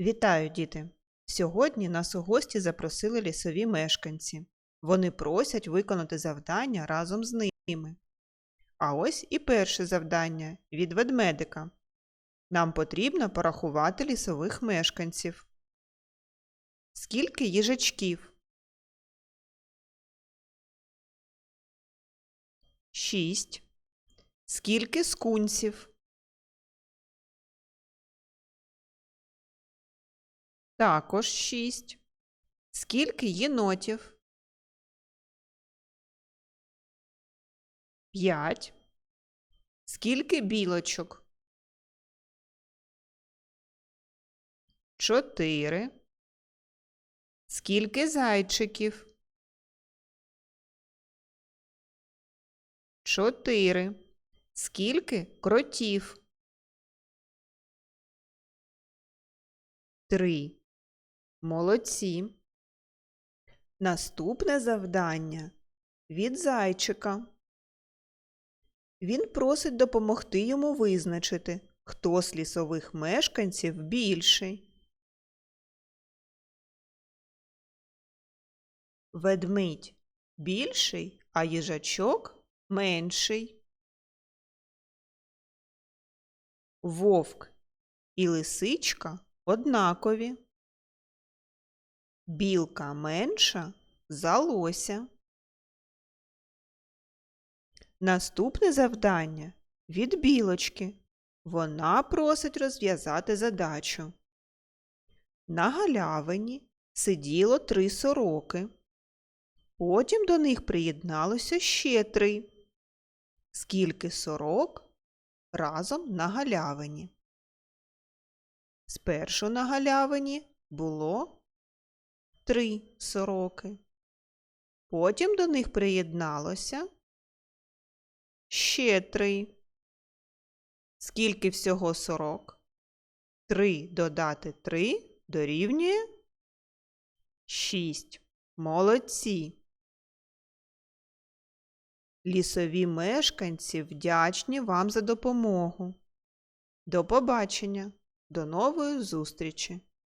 Вітаю, діти! Сьогодні нас у гості запросили лісові мешканці. Вони просять виконати завдання разом з ними. А ось і перше завдання від ведмедика. Нам потрібно порахувати лісових мешканців. Скільки їжачків? Шість. Скільки скунсів? Також шість. Скільки єнотів? П'ять. Скільки білочок? Чотири. Скільки зайчиків? Чотири. Скільки кротів? Три. Молодці. Наступне завдання від зайчика. Він просить допомогти йому визначити, хто з лісових мешканців більший. Ведмідь більший, а їжачок менший. Вовк і лисичка однакові. Білка менша за лося. Наступне завдання від білочки. Вона просить розв'язати задачу. На галявині сиділо три сороки. Потім до них приєдналося ще три. Скільки сорок разом на галявині? Спершу на галявині було три сороки. Потім до них приєдналося ще три. Скільки всього сорок? Три додати три дорівнює шість. Молодці. Лісові мешканці вдячні вам за допомогу. До побачення, до нової зустрічі!